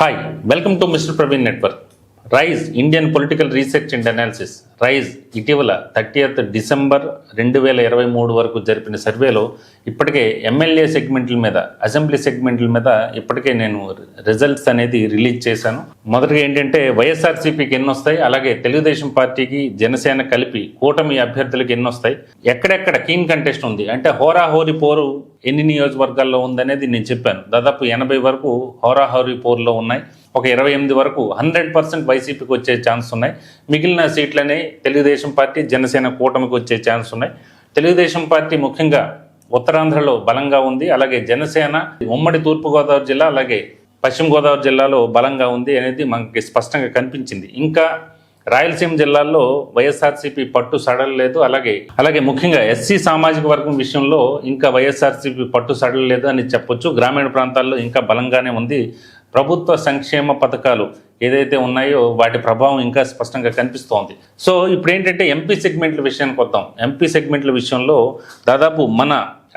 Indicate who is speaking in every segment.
Speaker 1: Hi welcome to mister Praveen network Rise Indian political research and analysis. Rise ఇటీవల thirtieth December రెండు వేల ఇరవై మూడు వరకు జరిపిన సర్వేలో ఇప్పటికే ఎమ్మెల్యే సెగ్మెంట్ల మీద అసెంబ్లీ సెగ్మెంట్ల మీద ఇప్పటికే నేను రిజల్ట్స్ అనేది రిలీజ్ చేశాను. మొదటిగా ఏంటంటే వైఎస్ఆర్సీపీకి ఎన్ని వస్తాయి అలాగే తెలుగుదేశం పార్టీకి జనసేన కలిపి కూటమి అభ్యర్థులకు ఎన్ని వస్తాయి ఎక్కడెక్కడ కీన్ కంటెస్ట్ ఉంది? అంటే హోరాహోరీ పోరు ఎన్ని నియోజకవర్గాల్లో ఉందనేది నేను చెప్పాను. దాదాపు ఎనభై వరకు హోరాహోరీ పోరులో ఉన్నాయి. ఒక ఇరవై ఎనిమిది వరకు హండ్రెడ్ పర్సెంట్ వైసీపీకి వచ్చే ఛాన్స్ ఉన్నాయి. మిగిలిన సీట్లనే తెలుగుదేశం పార్టీ జనసేన కూటమికి వచ్చే ఛాన్స్ ఉన్నాయి. తెలుగుదేశం పార్టీ ముఖ్యంగా ఉత్తరాంధ్రలో బలంగా ఉంది. అలాగే జనసేన ఉమ్మడి తూర్పుగోదావరి జిల్లా అలాగే పశ్చిమ గోదావరి జిల్లాలో బలంగా ఉంది అనేది మనకి స్పష్టంగా కనిపించింది. ఇంకా రాయలసీమ జిల్లాల్లో వైఎస్ఆర్సీపీ పట్టు సడలలేదు. అలాగే అలాగే ముఖ్యంగా ఎస్సీ సామాజిక వర్గం విషయంలో ఇంకా వైఎస్ఆర్సీపీ పట్టు సడలలేదు అని చెప్పొచ్చు. గ్రామీణ ప్రాంతాల్లో ఇంకా బలంగానే ఉంది. ప్రభుత్వ సంక్షేమ పథకాలు ఏదైతే ఉన్నాయో వాటి ప్రభావం ఇంకా స్పష్టంగా కనిపిస్తోంది. సో ఇప్పుడు ఏంటంటే ఎంపీ సెగ్మెంట్ల విషయానికి వద్దాం. ఎంపీ సెగ్మెంట్ల విషయంలో దాదాపు మన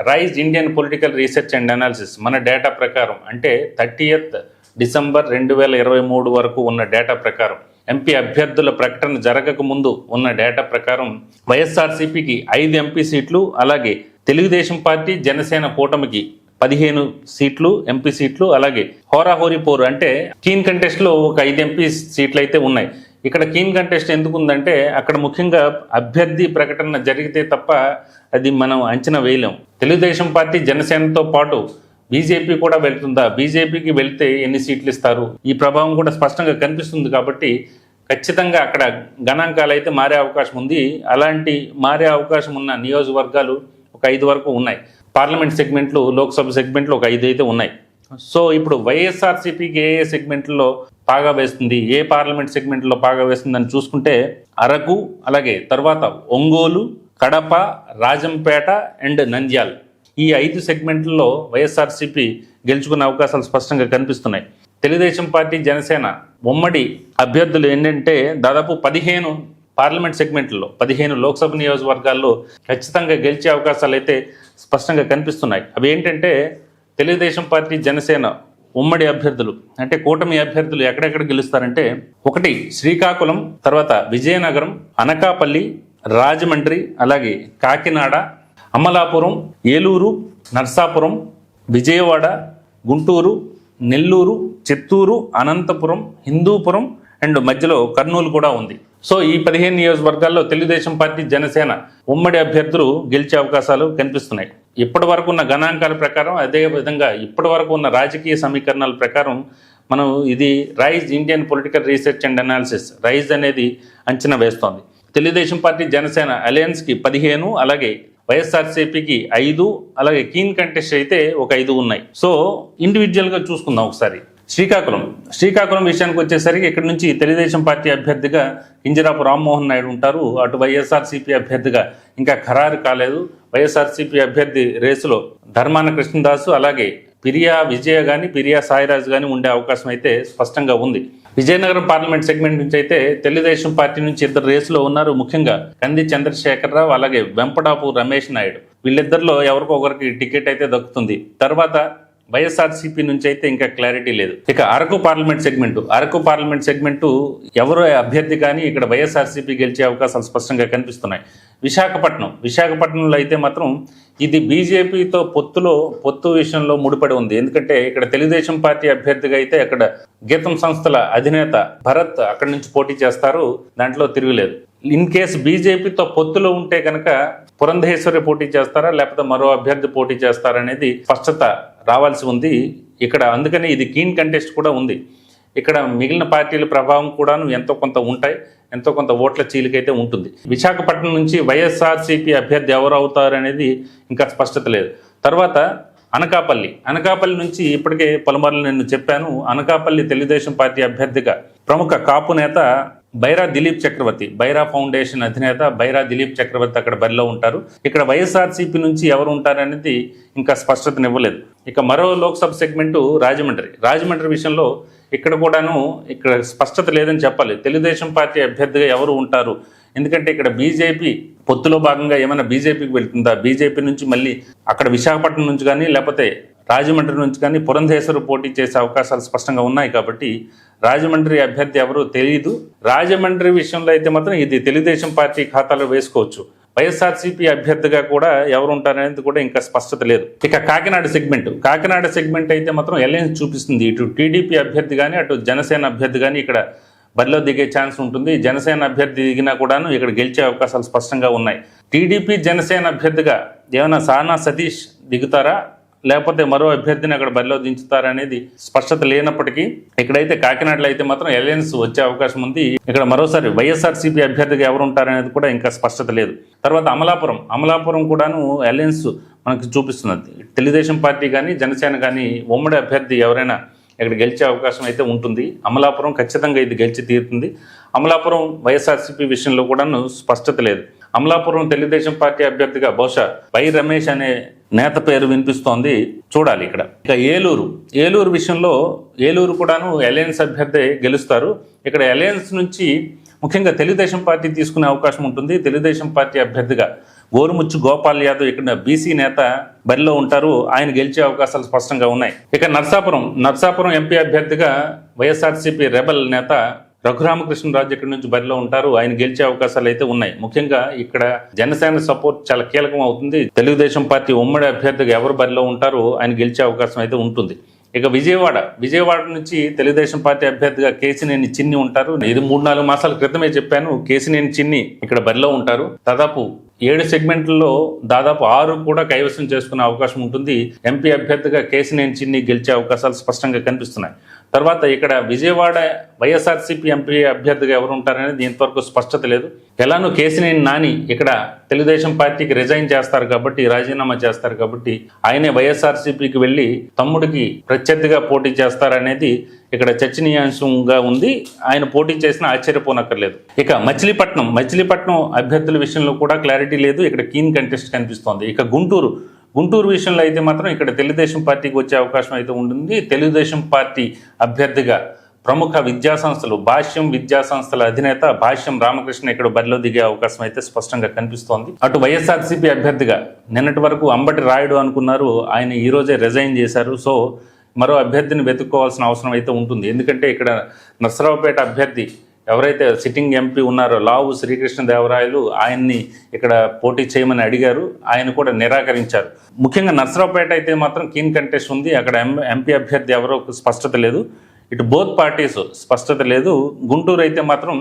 Speaker 1: Rise Indian political research and analysis మన డేటా ప్రకారం అంటే థర్టీయత్ డిసెంబర్ రెండు వేల ఇరవై మూడు వరకు ఉన్న డేటా ప్రకారం ఎంపీ అభ్యర్థుల ప్రకటన జరగక ముందు ఉన్న డేటా ప్రకారం వైఎస్ఆర్సీపీకి ఐదు ఎంపీ సీట్లు అలాగే తెలుగుదేశం పార్టీ జనసేన కూటమికి పదిహేను సీట్లు ఎంపీ సీట్లు అలాగే హోరాహోరీ పోరు అంటే కీన్ కంటెస్ట్లో ఒక ఐదు ఎంపీ సీట్లు అయితే ఉన్నాయి. ఇక్కడ కీన్ కంటెస్ట్ ఎందుకు ఉందంటే అక్కడ ముఖ్యంగా అభ్యర్థి ప్రకటన జరిగితే తప్ప అది మనం అంచనా వేయలేం. తెలుగుదేశం పార్టీ జనసేనతో పాటు బీజేపీ కూడా వెళ్తుందా? బీజేపీకి వెళ్తే ఎన్ని సీట్లు ఇస్తారు? ఈ ప్రభావం కూడా స్పష్టంగా కనిపిస్తుంది కాబట్టి ఖచ్చితంగా అక్కడ గణాంకాలు అయితే మారే అవకాశం ఉంది. అలాంటి మారే అవకాశం ఉన్న నియోజకవర్గాలు ఒక ఐదు వరకు ఉన్నాయి. పార్లమెంట్ సెగ్మెంట్లు లోక్సభ సెగ్మెంట్లు ఒక ఐదు అయితే ఉన్నాయి. సో ఇప్పుడు వైఎస్ఆర్సీపీకి ఏ ఏ సెగ్మెంట్లో పాగా వేస్తుంది ఏ పార్లమెంట్ సెగ్మెంట్లో పాగా వేస్తుందని చూసుకుంటే అరకు అలాగే తర్వాత ఒంగోలు కడప రాజంపేట అండ్ నంద్యాల్ ఈ ఐదు సెగ్మెంట్లలో వైఎస్ఆర్సీపీ గెలుచుకునే అవకాశాలు స్పష్టంగా కనిపిస్తున్నాయి. తెలుగుదేశం పార్టీ జనసేన ఉమ్మడి అభ్యర్థులు ఏంటంటే దాదాపు పదిహేను పార్లమెంట్ సెగ్మెంట్లలో పదిహేను లోక్సభ నియోజకవర్గాల్లో ఖచ్చితంగా గెలిచే అవకాశాలు అయితే స్పష్టంగా కనిపిస్తున్నాయి. అవి ఏంటంటే తెలుగుదేశం పార్టీ జనసేన ఉమ్మడి అభ్యర్థులు. అంటే కూటమి అభ్యర్థులు ఎక్కడెక్కడ గెలుస్తారంటే ఒకటి శ్రీకాకుళం తర్వాత విజయనగరం అనకాపల్లి రాజమండ్రి అలాగే కాకినాడ అమలాపురం ఏలూరు నర్సాపురం విజయవాడ గుంటూరు నెల్లూరు చిత్తూరు అనంతపురం హిందూపురం అండ్ మధ్యలో కర్నూలు కూడా ఉంది. సో ఈ పదిహేను నియోజకవర్గాల్లో తెలుగుదేశం పార్టీ జనసేన ఉమ్మడి అభ్యర్థులు గెలిచే అవకాశాలు కనిపిస్తున్నాయి. ఇప్పటి వరకు ఉన్న గణాంకాల ప్రకారం అదే విధంగా ఇప్పటి వరకు ఉన్న రాజకీయ సమీకరణాల ప్రకారం మనం ఇది Rise Indian political research and analysis Rise అనేది అంచనా వేస్తోంది. తెలుగుదేశం పార్టీ జనసేన అలయన్స్కి పదిహేను అలాగే వైఎస్ఆర్సీపీకి ఐదు అలాగే కీన్ కంటెస్ట్ అయితే ఒక ఐదు ఉన్నాయి. సో ఇండివిజువల్గా చూసుకుందాం ఒకసారి. శ్రీకాకుళం. శ్రీకాకుళం విషయానికి వచ్చేసరికి ఇక్కడ నుంచి తెలుగుదేశం పార్టీ అభ్యర్థిగా కింజరాపు రామ్మోహన్ నాయుడు ఉంటారు. అటు వైఎస్ఆర్సీపీ అభ్యర్థిగా ఇంకా ఖరారు కాలేదు. వైఎస్ఆర్సీపీ అభ్యర్థి రేసులో ధర్మాన కృష్ణదాసు అలాగే పిరియా విజయ కానీ పిరియా సాయిరాజు కానీ ఉండే అవకాశం అయితే స్పష్టంగా ఉంది. విజయనగరం పార్లమెంట్ సెగ్మెంట్ నుంచి అయితే తెలుగుదేశం పార్టీ నుంచి ఇద్దరు రేసులో ఉన్నారు. ముఖ్యంగా కంది చంద్రశేఖరరావు అలాగే వెంపడాపు రమేష్ నాయుడు. వీళ్ళిద్దరిలో ఎవరికో ఒకరికి టికెట్ అయితే దక్కుతుంది. తర్వాత వైఎస్ఆర్సీపీ నుంచి అయితే ఇంకా క్లారిటీ లేదు. ఇక Araku parliament segment. Araku parliament segment ఎవరు అభ్యర్థి కానీ ఇక్కడ వైఎస్ఆర్సీపీ గెలిచే అవకాశాలు స్పష్టంగా కనిపిస్తున్నాయి. విశాఖపట్నం. విశాఖపట్నంలో అయితే మాత్రం ఇది బీజేపీతో పొత్తులో పొత్తు విషయంలో ముడిపడి ఉంది. ఎందుకంటే ఇక్కడ తెలుగుదేశం పార్టీ అభ్యర్థిగా అయితే అక్కడ గీతం సంస్థల అధినేత భరత్ అక్కడి నుంచి పోటీ చేస్తారు. దాంట్లో తిరుగులేదు. ఇన్ కేసు బీజేపీతో పొత్తులో ఉంటే కనుక పురంధేశ్వరి పోటీ చేస్తారా లేకపోతే మరో అభ్యర్థి పోటీ చేస్తారా అనేది స్పష్టత రావాల్సి ఉంది. ఇక్కడ అందుకని ఇది కీన్ కంటెస్ట్ కూడా ఉంది. ఇక్కడ మిగిలిన పార్టీల ప్రభావం కూడాను ఎంతో కొంత ఉంటాయి ఎంతో కొంత ఓట్ల చీలికైతే ఉంటుంది. విశాఖపట్నం నుంచి వైఎస్ఆర్సీపీ అభ్యర్థి ఎవరు అవుతారు అనేది ఇంకా స్పష్టత లేదు. తర్వాత అనకాపల్లి. అనకాపల్లి నుంచి ఇప్పటికే పలుమార్లు నేను చెప్పాను అనకాపల్లి తెలుగుదేశం పార్టీ అభ్యర్థిగా ప్రముఖ కాపు నేత బైరా దిలీప్ చక్రవర్తి బైరా ఫౌండేషన్ అధినేత బైరా దిలీప్ చక్రవర్తి అక్కడ బరిలో ఉంటారు. ఇక్కడ వైఎస్ఆర్సీపీ నుంచి ఎవరు ఉంటారనేది ఇంకా స్పష్టతనివ్వలేదు ఇక మరో లోక్సభ సెగ్మెంటు రాజమండ్రి. రాజమండ్రి విషయంలో ఇక్కడ కూడాను ఇక్కడ స్పష్టత లేదని చెప్పాలి. తెలుగుదేశం పార్టీ అభ్యర్థిగా ఎవరు ఉంటారు? ఎందుకంటే ఇక్కడ బీజేపీ పొత్తులో భాగంగా ఏమైనా బీజేపీకి వెళ్తుందా? బీజేపీ నుంచి మళ్ళీ అక్కడ విశాఖపట్నం నుంచి కానీ లేకపోతే రాజమండ్రి నుంచి కానీ పురంధేశ్వరు పోటీ చేసే అవకాశాలు స్పష్టంగా ఉన్నాయి కాబట్టి రాజమండ్రి అభ్యర్థి ఎవరో తెలియదు రాజమండ్రి విషయంలో అయితే మాత్రం ఇది తెలుగుదేశం పార్టీ ఖాతాలో వేసుకోవచ్చు. వైఎస్ఆర్సీపీ అభ్యర్థిగా కూడా ఎవరు ఉంటారనేది కూడా ఇంకా స్పష్టత లేదు. ఇక కాకినాడ సెగ్మెంట్. కాకినాడ సెగ్మెంట్ అయితే మాత్రం అలయన్స్ చూపిస్తుంది. ఇటు టీడీపీ అభ్యర్థి కానీ అటు జనసేన అభ్యర్థి కానీ ఇక్కడ బరిలో దిగే ఛాన్స్ ఉంటుంది. జనసేన అభ్యర్థి దిగినా కూడాను ఇక్కడ గెలిచే అవకాశాలు స్పష్టంగా ఉన్నాయి. టీడీపీ జనసేన అభ్యర్థిగా ఏమైనా సానా సతీష్ దిగుతారా? లేకపోతే మరో అభ్యర్థిని అక్కడ బరిలో దించుతారనేది స్పష్టత లేనప్పటికీ ఇక్కడైతే కాకినాడలో అయితే మాత్రం ఎలయన్స్ వచ్చే అవకాశం ఉంది. ఇక్కడ మరోసారి వైఎస్ఆర్సీపీ అభ్యర్థిగా ఎవరు ఉంటారనేది కూడా ఇంకా స్పష్టత లేదు. తర్వాత అమలాపురం. అమలాపురం కూడాను అలయన్స్ మనకి చూపిస్తున్నది. తెలుగుదేశం పార్టీ కానీ జనసేన కానీ ఉమ్మడి అభ్యర్థి ఎవరైనా ఇక్కడ గెలిచే అవకాశం అయితే ఉంటుంది. అమలాపురం ఖచ్చితంగా ఇది గెలిచి తీరుతుంది. అమలాపురం వైఎస్ఆర్సీపీ విషయంలో కూడాను స్పష్టత లేదు. అమలాపురం తెలుగుదేశం పార్టీ అభ్యర్థిగా బహుశా వై రమేష్ అనే నేత పేరు వినిపిస్తోంది. చూడాలి ఇక్కడ. ఇక ఏలూరు. ఏలూరు విషయంలో ఏలూరు కూడాను అలయన్స్ అభ్యర్థి గెలుస్తారు. ఇక్కడ అలయన్స్ నుంచి ముఖ్యంగా తెలుగుదేశం పార్టీ తీసుకునే అవకాశం ఉంటుంది. తెలుగుదేశం పార్టీ అభ్యర్థిగా గోరుముచ్చు గోపాల్ యాదవ్ ఇక్కడ బీసీ నేత బరిలో ఉంటారు. ఆయన గెలిచే అవకాశాలు స్పష్టంగా ఉన్నాయి. ఇక నర్సాపురం. నర్సాపురం ఎంపీ అభ్యర్థిగా వైఎస్ఆర్సీపీ రెబల్ నేత రఘురామకృష్ణరాజు ఇక్కడ నుంచి బరిలో ఉంటారు. ఆయన గెలిచే అవకాశాలు అయితే ఉన్నాయి. ముఖ్యంగా ఇక్కడ జనసేన సపోర్ట్ చాలా కీలకం అవుతుంది. తెలుగుదేశం పార్టీ ఉమ్మడి అభ్యర్థిగా ఎవరు బరిలో ఉంటారో ఆయన గెలిచే అవకాశం అయితే ఉంటుంది. ఇక విజయవాడ విజయవాడ నుంచి తెలుగుదేశం పార్టీ అభ్యర్థిగా కేసినేని చిన్ని ఉంటారు. ఇది మూడు నాలుగు మాసాల క్రితమే చెప్పాను. కేసినేని చిన్ని ఇక్కడ బరిలో ఉంటారు. దాదాపు ఏడు సెగ్మెంట్లలో దాదాపు ఆరు కూడా కైవసం చేసుకునే అవకాశం ఉంటుంది. ఎంపీ అభ్యర్థిగా కేసినేని చిన్ని గెలిచే అవకాశాలు స్పష్టంగా కనిపిస్తున్నాయి. తర్వాత ఇక్కడ విజయవాడ వైఎస్ఆర్సీపీ ఎంపీ అభ్యర్థిగా ఎవరు ఉంటారనేది ఇంతవరకు స్పష్టత లేదు. ఎలానో కేసినేని నాని ఇక్కడ తెలుగుదేశం పార్టీకి రిజైన్ చేస్తారు కాబట్టి రాజీనామా చేస్తారు కాబట్టి ఆయనే వైఎస్ఆర్సీపీకి వెళ్ళి తమ్ముడికి ప్రత్యర్థిగా పోటీ చేస్తారనేది ఇక్కడ చర్చనీయాంశంగా ఉంది. ఆయన పోటీ చేసిన ఆశ్చర్యపోనక్కర్లేదు. ఇక మచిలీపట్నం మచిలీపట్నం అభ్యర్థుల విషయంలో కూడా క్లారిటీ లేదు. ఇక్కడ కీన్ కంటెస్ట్ కనిపిస్తోంది. ఇక గుంటూరు గుంటూరు విషయంలో అయితే మాత్రం ఇక్కడ తెలుగుదేశం పార్టీకి వచ్చే అవకాశం అయితే ఉంటుంది. తెలుగుదేశం పార్టీ అభ్యర్థిగా ప్రముఖ విద్యా సంస్థలు భాష్యం విద్యా సంస్థల అధినేత భాష్యం రామకృష్ణ ఇక్కడ బరిలో దిగే అవకాశం అయితే స్పష్టంగా కనిపిస్తోంది. అటు వైఎస్ఆర్సీపీ అభ్యర్థిగా నిన్నటి వరకు అంబటి రాయుడు అనుకున్నారు. ఆయన ఈరోజే రిజైన్ చేశారు. సో మరో అభ్యర్థిని వెతుక్కోవాల్సిన అవసరం అయితే ఉంటుంది. ఎందుకంటే ఇక్కడ నర్సరావుపేట అభ్యర్థి ఎవరైతే సిట్టింగ్ ఎంపీ ఉన్నారో లావు శ్రీకృష్ణదేవరాయలు ఆయన్ని ఇక్కడ పోటీ చేయమని అడిగారు ఆయన కూడా నిరాకరించారు. ముఖ్యంగా నర్సరావుపేట అయితే మాత్రం కీన్ కంటెస్ట్ ఉంది. అక్కడ ఎం ఎంపీ అభ్యర్థి ఎవరో స్పష్టత లేదు. ఇటు బోత్ పార్టీస్ స్పష్టత లేదు. గుంటూరు అయితే మాత్రం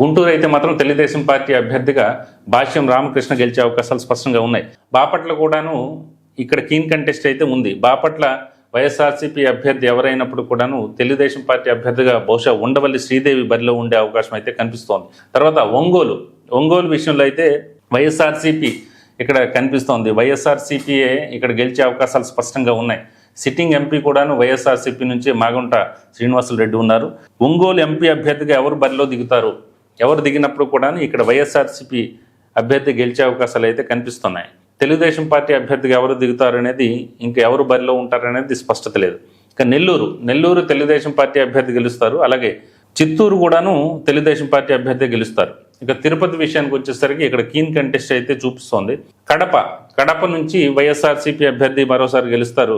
Speaker 1: గుంటూరు అయితే మాత్రం తెలుగుదేశం పార్టీ అభ్యర్థిగా భాష్యం రామకృష్ణ గెలిచే అవకాశాలు స్పష్టంగా ఉన్నాయి. బాపట్ల కూడాను ఇక్కడ కీన్ కంటెస్ట్ అయితే ఉంది. బాపట్ల వైఎస్ఆర్సీపీ అభ్యర్థి ఎవరైనప్పుడు కూడాను తెలుగుదేశం పార్టీ అభ్యర్థిగా బహుశా ఉండవల్లి శ్రీదేవి బరిలో ఉండే అవకాశం అయితే కనిపిస్తోంది. తర్వాత ఒంగోలు ఒంగోలు విషయంలో అయితే వైఎస్ఆర్సీపీ ఇక్కడ కనిపిస్తోంది. వైఎస్ఆర్సీపీఏ ఇక్కడ గెలిచే అవకాశాలు స్పష్టంగా ఉన్నాయి. సిట్టింగ్ ఎంపీ కూడాను వైఎస్ఆర్సీపీ నుంచి మాగుంట శ్రీనివాసులు రెడ్డి ఉన్నారు. ఒంగోలు ఎంపీ అభ్యర్థిగా ఎవరు బరిలో దిగుతారు? ఎవరు దిగినప్పుడు కూడాను ఇక్కడ వైఎస్ఆర్సీపీ అభ్యర్థి గెలిచే అవకాశాలు అయితే కనిపిస్తున్నాయి. తెలుగుదేశం పార్టీ అభ్యర్థిగా ఎవరు దిగుతారు అనేది ఇంకా ఎవరు బరిలో ఉంటారనేది స్పష్టత లేదు. ఇక నెల్లూరు నెల్లూరు తెలుగుదేశం పార్టీ అభ్యర్థి గెలుస్తారు. అలాగే చిత్తూరు కూడాను తెలుగుదేశం పార్టీ అభ్యర్థి గెలుస్తారు. ఇక తిరుపతి విషయానికి వచ్చేసరికి ఇక్కడ కీన్ కంటెస్ట్ అయితే చూపిస్తోంది. కడప కడప నుంచి వైఎస్ఆర్సీపీ అభ్యర్థి మరోసారి గెలుస్తారు.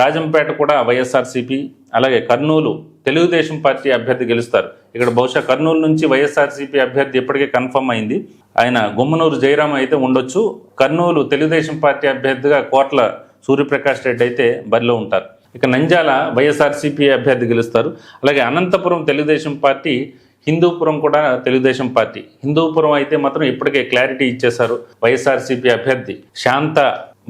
Speaker 1: రాజంపేట కూడా వైఎస్ఆర్సీపీ అలాగే కర్నూలు తెలుగుదేశం పార్టీ అభ్యర్థి గెలుస్తారు. ఇక్కడ బహుశా కర్నూలు నుంచి వైఎస్ఆర్సీపీ అభ్యర్థి ఇప్పటికే కన్ఫర్మ్ అయింది. ఆయన గుమ్మనూరు జయరాం అయితే ఉండొచ్చు. కర్నూలు తెలుగుదేశం పార్టీ అభ్యర్థిగా కోట్ల సూర్యప్రకాష్ రెడ్డి అయితే బరిలో ఉంటారు. ఇక నంజాల వైఎస్ఆర్సీపీ అభ్యర్థి గెలుస్తారు. అలాగే అనంతపురం తెలుగుదేశం పార్టీ హిందూపురం కూడా తెలుగుదేశం పార్టీ. హిందూపురం అయితే మాత్రం ఇప్పటికే క్లారిటీ ఇచ్చేశారు వైఎస్ఆర్సీపీ అభ్యర్థి. శాంత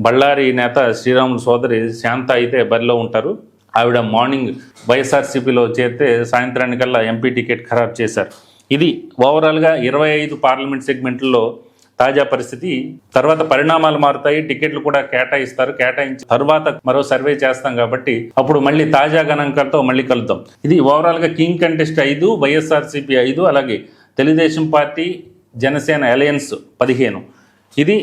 Speaker 1: బళ్ళారి నేత శ్రీరాములు సోదరి శాంత అయితే బరిలో ఉంటారు. ఆవిడ మార్నింగ్ వైఎస్ఆర్సీపీలో చేరితే సాయంత్రానికల్లా ఎంపీ టికెట్ ఖరారు చేశారు. ఇది ఓవరాల్గా ఇరవై ఐదు పార్లమెంట్ సెగ్మెంట్లో తాజా పరిస్థితి. తర్వాత పరిణామాలు మారుతాయి టికెట్లు కూడా కేటాయిస్తారు కేటాయించి తర్వాత మరో సర్వే చేస్తాం కాబట్టి అప్పుడు మళ్ళీ తాజా గణాంకాలతో మళ్ళీ కలుద్దాం. ఇది ఓవరాల్గా కింగ్ కంటెస్ట్ ఐదు వైఎస్ఆర్సీపీ ఐదు అలాగే తెలుగుదేశం పార్టీ జనసేన అలయన్స్ పదిహేను. ఇది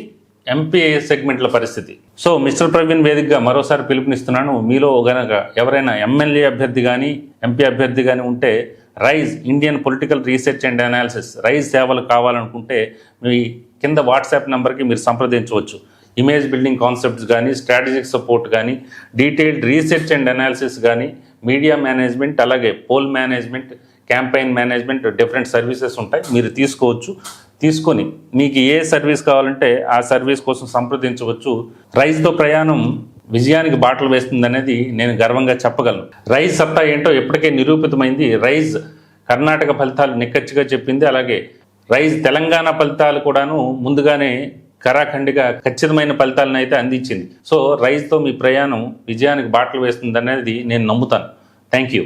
Speaker 1: ఎంపీ సెగ్మెంట్ల పరిస్థితి. సో మిస్టర్ ప్రవీణ్ వేదికగా మరోసారి పిలుపునిస్తున్నాను. మీలో గనక ఎవరైనా ఎమ్మెల్యే అభ్యర్థి కానీ ఎంపీ అభ్యర్థి కానీ ఉంటే Rise Indian political research and analysis Rise సేవలు కావాలనుకుంటే మీ కింద వాట్సాప్ నెంబర్కి మీరు సంప్రదించవచ్చు. ఇమేజ్ బిల్డింగ్ కాన్సెప్ట్స్ కానీ స్ట్రాటజిక్ సపోర్ట్ కానీ డీటెయిల్డ్ రీసెర్చ్ అండ్ అనాలిసిస్ కానీ మీడియా మేనేజ్మెంట్ అలాగే poll management campaign management different services ఉంటాయి. మీరు తీసుకోవచ్చు. తీసుకొని మీకు ఏ సర్వీస్ కావాలంటే ఆ సర్వీస్ కోసం సంప్రదించవచ్చు. రైస్తో ప్రయాణం విజయానికి బాటలు వేస్తుంది అనేది నేను గర్వంగా చెప్పగలను. రైస్ సత్తా ఏంటో ఇప్పటికే నిరూపితమైంది. రైస్ కర్ణాటక ఫలితాలు నిక్కచ్చిగా చెప్పింది. అలాగే రైస్ తెలంగాణ ఫలితాలు కూడాను ముందుగానే కరాఖండిగా ఖచ్చితమైన ఫలితాలను అయితే అందించింది. సో రైస్తో మీ ప్రయాణం విజయానికి బాటలు వేస్తుంది అనేది నేను నమ్ముతాను. Thank you.